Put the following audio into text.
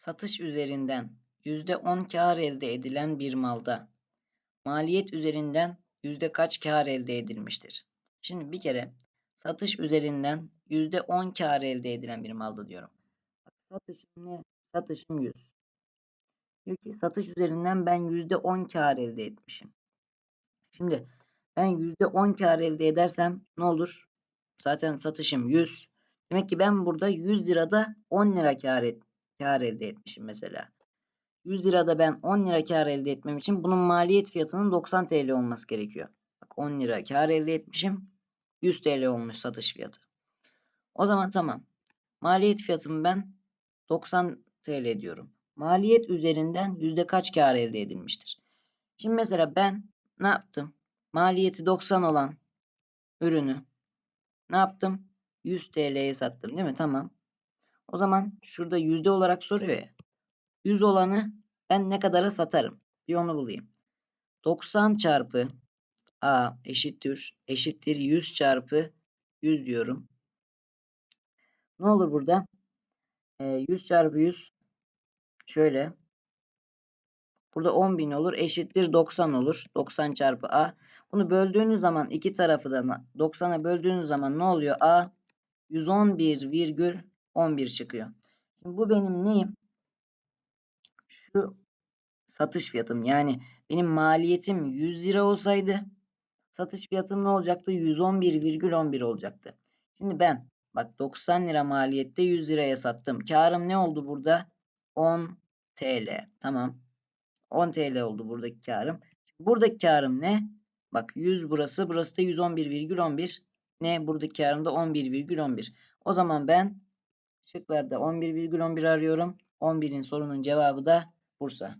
satış üzerinden %10 kar elde edilen bir malda maliyet üzerinden yüzde kaç kar elde edilmiştir? Şimdi bir kere satış üzerinden %10 kar elde edilen bir malda diyorum. Satışım ne? Satışım 100. Diyor ki satış üzerinden ben %10 kar elde etmişim. Şimdi ben %10 kar elde edersem ne olur? Zaten satışım 100. Demek ki ben burada 100 lirada 10 lira kar, et, kar elde etmişim mesela. 100 lirada ben 10 lira kar elde etmem için bunun maliyet fiyatının 90 TL olması gerekiyor. Bak 10 lira kar elde etmişim. 100 TL olmuş satış fiyatı. O zaman tamam. Maliyet fiyatımı ben 90 TL diyorum. Maliyet üzerinden yüzde kaç kar elde edilmiştir? Şimdi mesela ben ne yaptım? Maliyeti 90 olan ürünü ne yaptım? 100 TL'ye sattım değil mi? Tamam. O zaman şurada yüzde olarak soruyor ya. 100 olanı ben ne kadara satarım? Bir onu bulayım. 90 çarpı A eşittir eşittir 100 çarpı 100 diyorum. Ne olur burada? E, 100 çarpı 100 şöyle. Burada 10.000 olur. Eşittir 90 olur. 90 çarpı A. Bunu böldüğünüz zaman iki tarafı da 90'a böldüğünüz zaman ne oluyor? A 111,11 çıkıyor. Şimdi bu benim neyim? Şu satış fiyatım. Yani benim maliyetim 100 lira olsaydı satış fiyatım ne olacaktı? 111,11 olacaktı. Şimdi ben bak 90 lira maliyette 100 liraya sattım. Karım ne oldu burada? 10 TL. Tamam. 10 TL oldu buradaki karım. Buradaki karım ne? Bak 100 burası. Burası da 111,11. Ne? Buradaki karım da 11,11. O zaman ben şıklarda 11,11 arıyorum. 11'in sorunun cevabı da Bursa.